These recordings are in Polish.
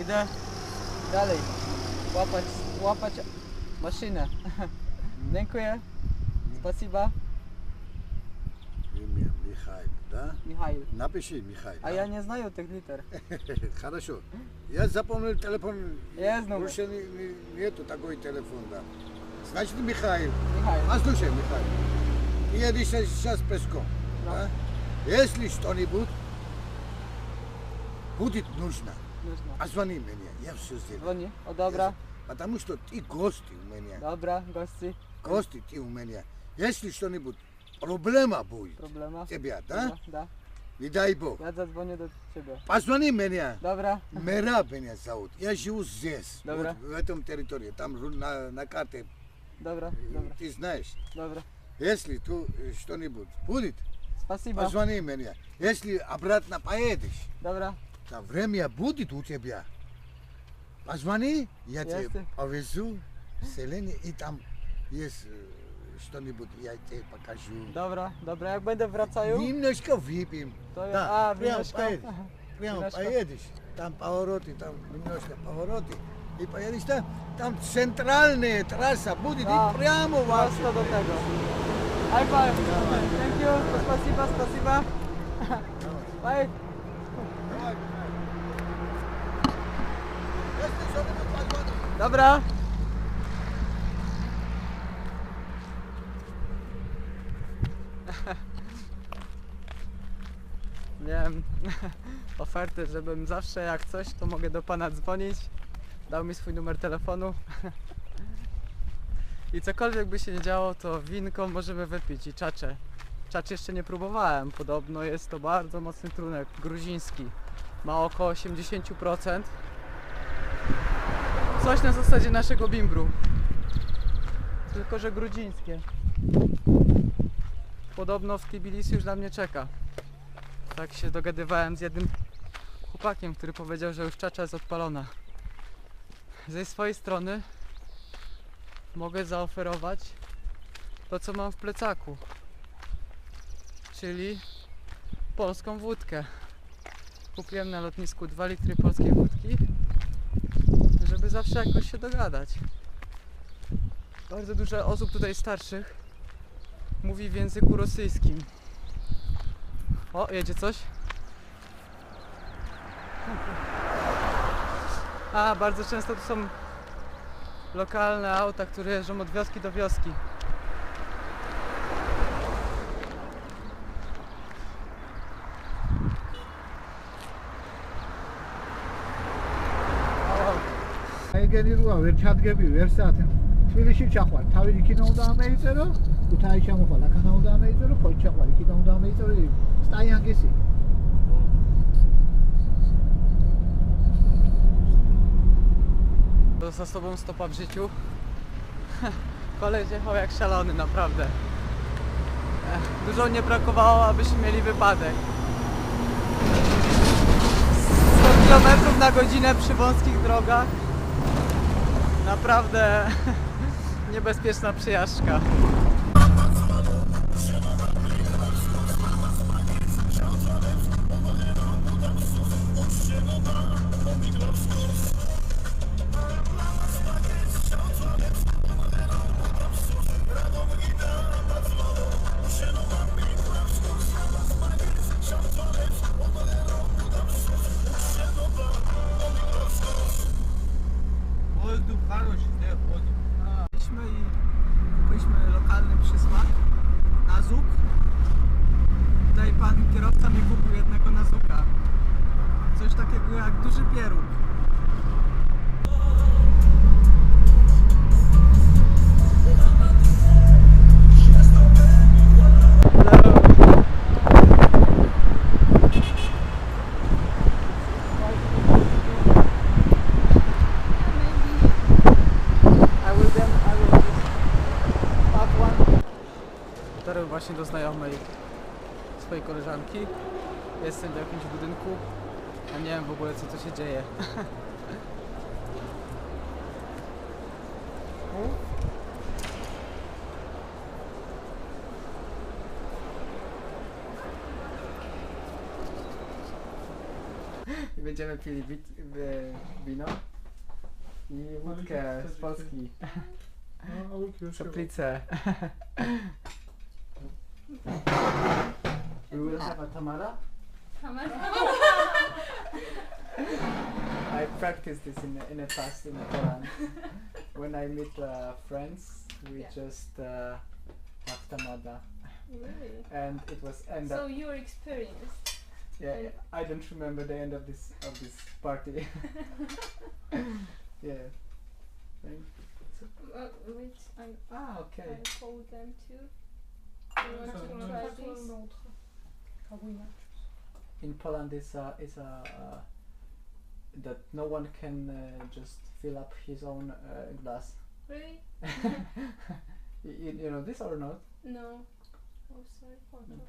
Idę dalej. Łapać, łapać maszynę. Dziękuję. Спасибо, Имя Михаил, да? Михаил. Напиши Михаил. А я не знаю этих литер. Хорошо. Я запомнил телефон. Я знаю. Больше не- не- нету такой телефон, да. Значит, Михаил. Михаил. Послушай, Михаил. Ты едешь сейчас пешком. Да. Да? Если что-нибудь будет нужно, Нужно. позвони мне, я все сделаю. Dzwoni. O dobra, Потому что ты гости у меня. dobra, gości. Гости ты у меня. Если что-нибудь проблема будет, Problema. тебя, да? Да, да. Не дай Бог. Ja zadzwonię do ciebie. Позвони меня. Dobra, Мера меня зовут. Я живу здесь, Добро. вот в этом территории. Там ру- на, на карте, dobra, э, dobra, ты знаешь. dobra. Если tu э, что-нибудь будет, Spasiba. позвони мне. Если обратно поедешь, Dobra, там время будет у тебя. Позвони, я тебе Ясно. повезу в селение, и там есть э, что-нибудь, я тебе покажу. dobra, dobra. Jak będę wracał, Немножко выпьем. to ja... Да, A, прям wineczko. поедешь. Прямо Виношко. поедешь, там повороты, там немножко повороты, и поедешь там, там центральная трасса будет, Да, и прямо вас. Prosto do tego. High five. Thank you. Spasiba, spasiba. Bye. Dobra. Miałem ofertę, żebym zawsze jak coś, to mogę do pana dzwonić. Dał mi swój numer telefonu. I cokolwiek by się nie działo, to winko możemy wypić i czacze. Czacz jeszcze nie próbowałem. Podobno jest to bardzo mocny trunek gruziński. Ma około 80%. Coś na zasadzie naszego bimbru. Tylko, że grudzińskie. Podobno w Tbilisi już na mnie czeka. Tak się dogadywałem z jednym chłopakiem, który powiedział, że już czacza jest odpalona. Ze swojej strony mogę zaoferować to, co mam w plecaku. Czyli polską wódkę. Kupiłem na lotnisku 2 litry polskiej wódki zawsze jakoś się dogadać. Bardzo dużo osób tutaj starszych mówi w języku rosyjskim. O, jedzie coś. A, bardzo często tu są lokalne auta, które jeżdżą od wioski do wioski. O, ეგენი როა ვერ ჩადგები ვერ საათი თბილისში ჩახვალ თავი იქიდან უნდა ამეიწერო ქუთაისში ჩამოხვალ აქანა უნდა ამეიწერო ფოთში ჩახვალ იქიდან უნდა ამეიწერო სტაიანგესი To za sobą stopa w życiu. Koleś jechał jak szalony, naprawdę. Ech, Dużo nie brakowało, abyśmy mieli wypadek. 100 km na godzinę przy wąskich drogach. Naprawdę niebezpieczna przejażdżka. Właśnie do znajomej swojej koleżanki. Jestem w jakimś budynku, a nie wiem w ogóle co tu się dzieje. I będziemy pili wit, wino i wódkę z Polski. No, a już. We will have a tamara. I practice this in in the past in Poland. When I meet uh, friends, we Yeah. just uh, have tamada, Really? and it was end So up. your experience. Yeah, and- I don't remember the end of this of this party. yeah. Thank- Uh, wait, I, Ah, okay. I call them too. To try this? In Poland is a is a uh, that no one can uh, just fill up his own uh, glass. Really? you, you, you know this or not? No. Oh, sorry. No problem.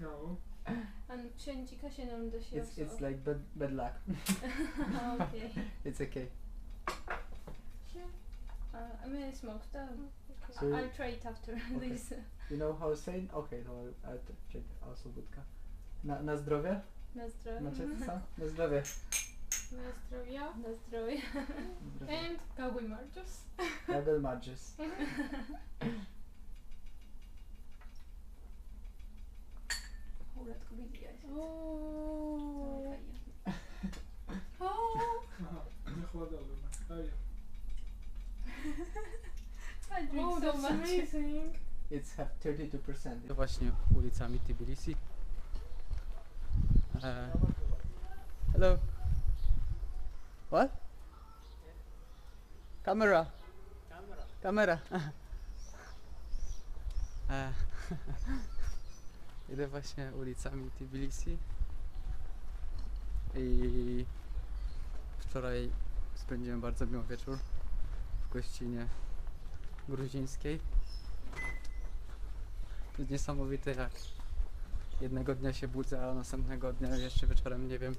No. And wszędzie się nam do siebie. It's it's like bad bad luck. okay. it's okay. Uh, I mean, it's smoked down. So I'll try it after Okay. this. You know how saying? Okay, no, I also budka. Na, na zdrowie? Na zdrowie. Macie to sam? Na zdrowie. Na zdrowie. Na zdrowie. And cowboy marches. Cowboy marches. Uratku widziałeś. Oh, that's amazing. It's have 32%. To właśnie ulicami Tbilisi. E, Hello. What? Camera. Camera. e, idę właśnie ulicami Tbilisi i wczoraj spędziłem bardzo miły wieczór w gościnie gruzińskiej. To jest niesamowite jak jednego dnia się budzę, a następnego dnia jeszcze wieczorem nie wiem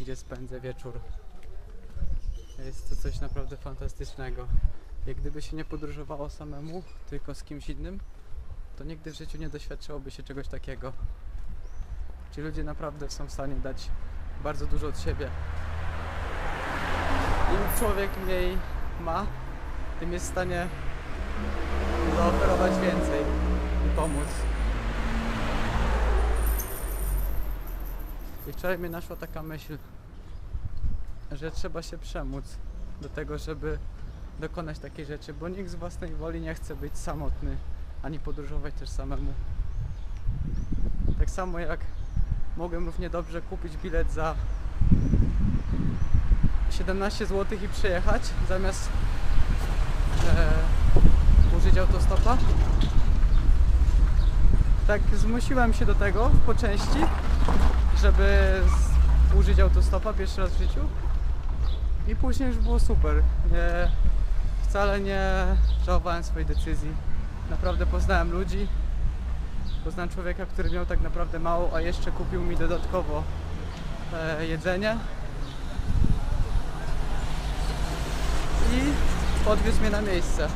gdzie spędzę wieczór. Jest to coś naprawdę fantastycznego. Jak gdyby się nie podróżowało samemu, tylko z kimś innym, to nigdy w życiu nie doświadczyłoby się czegoś takiego. Ci ludzie naprawdę są w stanie dać bardzo dużo od siebie. Im człowiek mniej ma, tym jest w stanie zaoferować więcej pomóc. I wczoraj mnie naszła taka myśl, że trzeba się przemóc do tego, żeby dokonać takiej rzeczy, bo nikt z własnej woli nie chce być samotny, ani podróżować też samemu. Tak samo jak mogłem równie dobrze kupić bilet za 17 zł i przyjechać, zamiast e, użyć autostopa. Tak zmusiłem się do tego po części, żeby użyć autostopa pierwszy raz w życiu. I później już było super. Nie, wcale nie żałowałem swojej decyzji. Naprawdę poznałem ludzi. Poznałem człowieka, który miał tak naprawdę mało, a jeszcze kupił mi dodatkowo e, jedzenie. I podwiózł mnie na miejsce.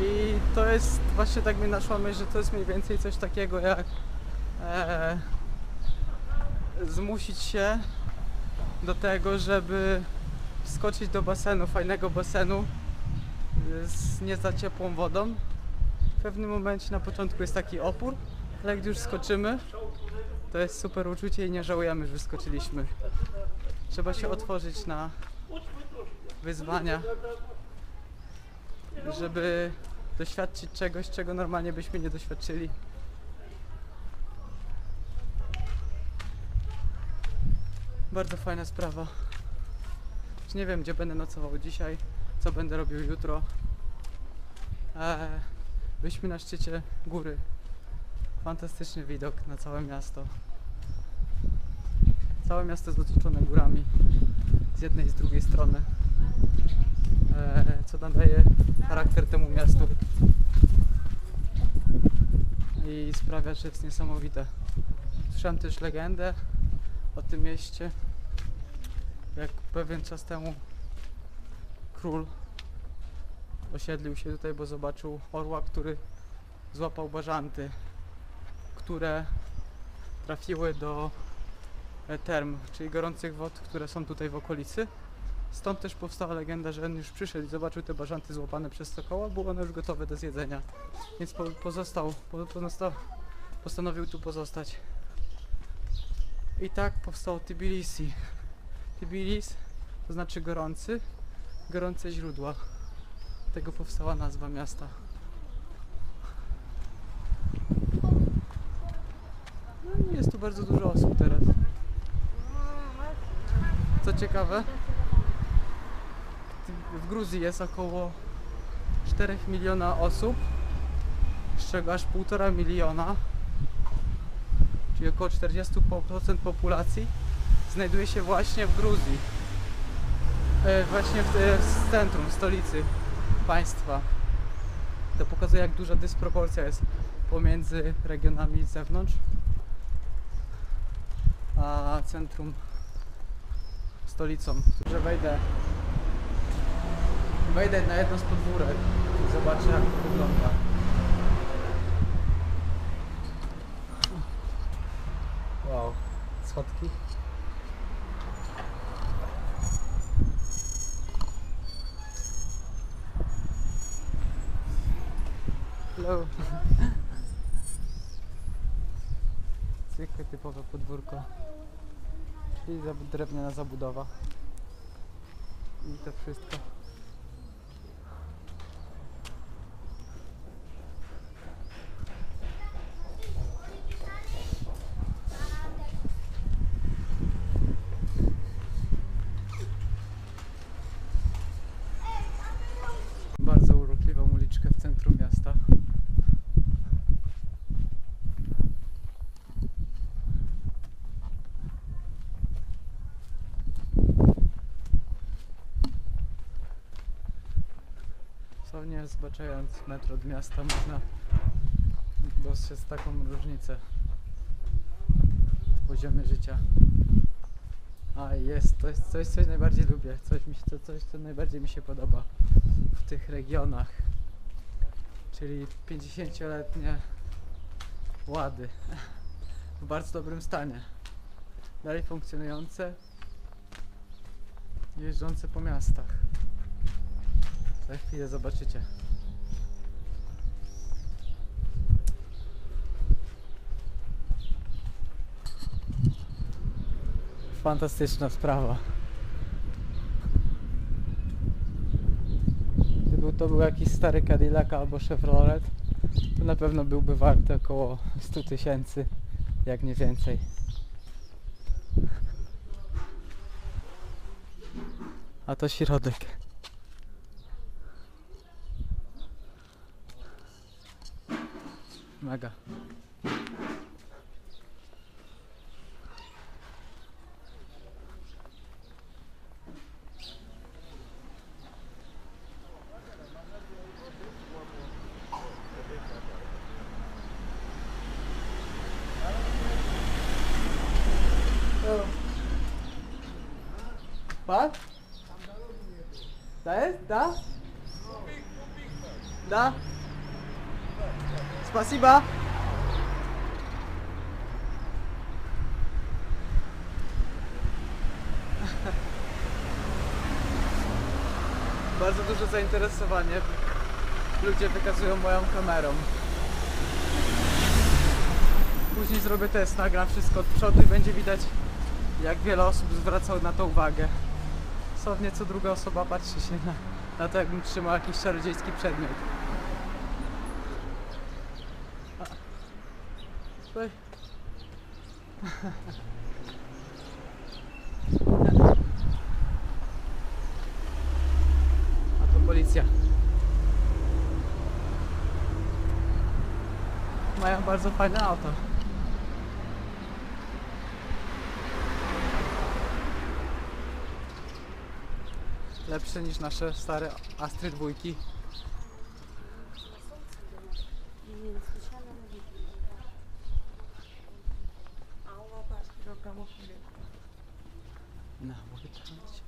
I to jest właśnie tak mi naszła myśl, że to jest mniej więcej coś takiego jak e, zmusić się do tego, żeby wskoczyć do basenu, fajnego basenu e, z nie za ciepłą wodą. W pewnym momencie na początku jest taki opór, ale gdy już skoczymy, to jest super uczucie i nie żałujemy, że wyskoczyliśmy. Trzeba się otworzyć na wyzwania, żeby doświadczyć czegoś, czego normalnie byśmy nie doświadczyli. Bardzo fajna sprawa. Już nie wiem, gdzie będę nocował dzisiaj, co będę robił jutro. Eee, byliśmy na szczycie góry. Fantastyczny widok na całe miasto. Całe miasto jest otoczone górami z jednej i z drugiej strony. Eee, co nadaje charakter temu miastu i sprawia, że jest niesamowite. Słyszałem też legendę o tym mieście, jak pewien czas temu król osiedlił się tutaj, bo zobaczył orła, który złapał bażanty, które trafiły do e, term, czyli gorących wod, które są tutaj w okolicy. Stąd też powstała legenda, że on już przyszedł i zobaczył te bażanty złapane przez sokoła, były one już gotowe do zjedzenia. Więc po, pozostał, po, pozostał, postanowił tu pozostać. I tak powstało Tbilisi. Tbilis to znaczy gorący, gorące źródła. Tego powstała nazwa miasta. No i jest tu bardzo dużo osób teraz. Co ciekawe, w Gruzji jest około 4 miliona osób, z czego aż 1,5 miliona, czyli około 40% populacji, znajduje się właśnie w Gruzji. E, Właśnie w, e, w centrum, w stolicy państwa. To pokazuje, jak duża dysproporcja jest pomiędzy regionami z zewnątrz a centrum, stolicą. Że wejdę, wejdę na jedno z podwórek i zobaczę, jak to wygląda. Wow, schodki. Hello. Zwykłe typowe podwórko. Czyli drewniana zabudowa. I to wszystko. Bardzo urokliwą uliczkę w centrum miasta. Dosłownie zbaczając metr od miasta można dostrzec taką różnicę w poziomie życia. A jest, to jest coś, co najbardziej lubię, coś, mi się, to coś, co najbardziej mi się podoba w tych regionach, czyli 50-letnie łady w bardzo dobrym stanie, dalej funkcjonujące, jeżdżące po miastach. Za chwilę zobaczycie. Fantastyczna sprawa. Gdyby to był jakiś stary Cadillac albo Chevrolet, to na pewno byłby warty około 100 tysięcy, jak nie więcej. A to środek. Mega. Pan? Da jest? Da? Da? Spasiba. Bardzo duże zainteresowanie ludzie wykazują moją kamerą. Później zrobię test, nagram wszystko od przodu i będzie widać jak wiele osób zwracało na to uwagę. Dosłownie co druga osoba patrzy się na, na to jakbym trzymał jakiś czarodziejski przedmiot. Tutaj. A to policja. Mają bardzo fajne auto. Lepsze niż nasze stare Astry dwójki. Mogę ciągnąć.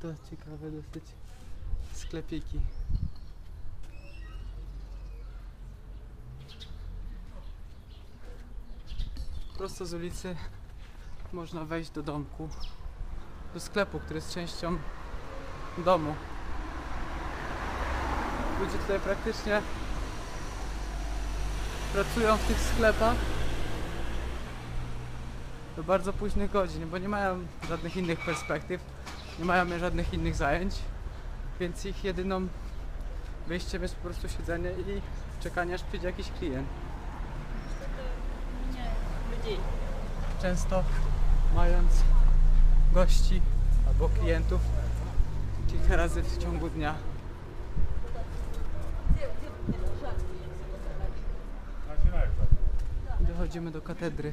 to ciekawe dosyć sklepiki. Prosto z ulicy można wejść do domku, do sklepu, który jest częścią domu. Ludzie tutaj praktycznie pracują w tych sklepach do bardzo późnych godzin, bo nie mają żadnych innych perspektyw, nie mają żadnych innych zajęć, więc ich jedyną wyjściem jest po prostu siedzenie i czekanie aż przyjdzie jakiś klient. Często mając gości albo klientów kilka razy w ciągu dnia. Dochodzimy do katedry.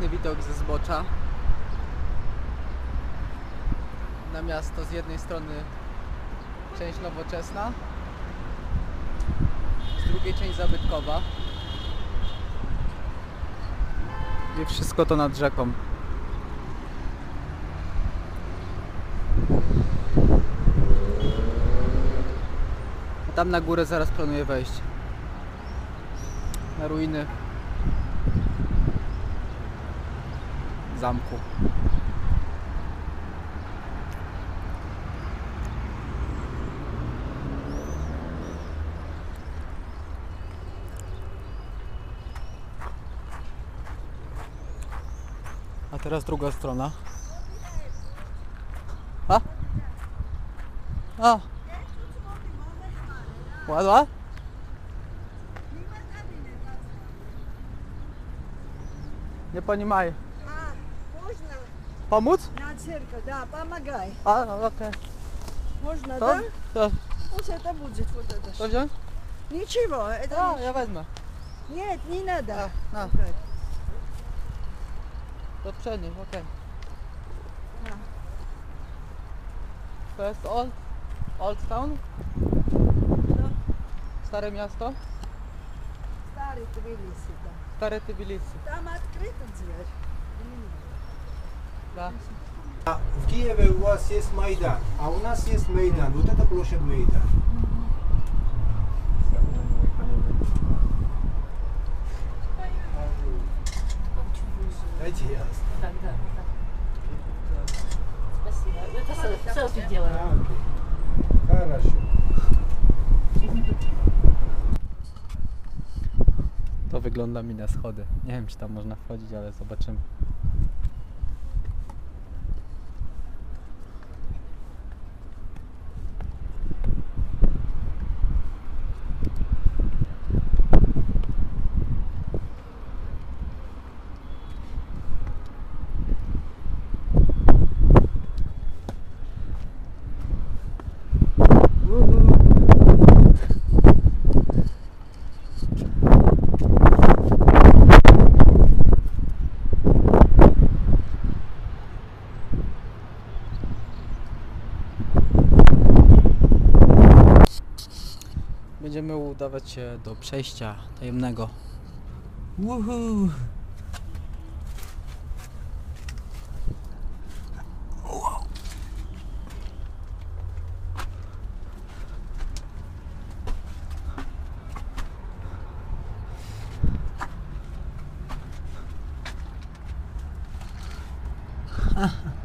Piękny widok ze zbocza. Na miasto z jednej strony część nowoczesna, z drugiej część zabytkowa. I wszystko to nad rzeką. Tam na górę zaraz planuję wejść. Na ruiny zamku. A teraz druga strona. A? A? What, what? Nie понимаю. А, можно Pomóc? на церковь? Да, помогай. A, okej. Можно, To? да? To, Пусть это будет вот это. to ж. wziąć? Ничего, это A, не- ja wezmę. Нет, не надо. A, a, Брать. to przenieś, okej. A. To jest Old, Old Town? No. Stare miasto? Старый Тбилиси, да. Stare Tbilisi. Там открыта дверь. Da. А В Киеве у вас есть Майдан, а у нас есть Майдан. Вот это площадь Майдан. Дайте я. Спасибо. Это селфи делаю. А, окей. Хорошо. To wygląda mi na schody. Nie wiem, czy tam można wchodzić, ale zobaczymy. dostawać się do przejścia tajemnego. Woohoo! Uh-huh.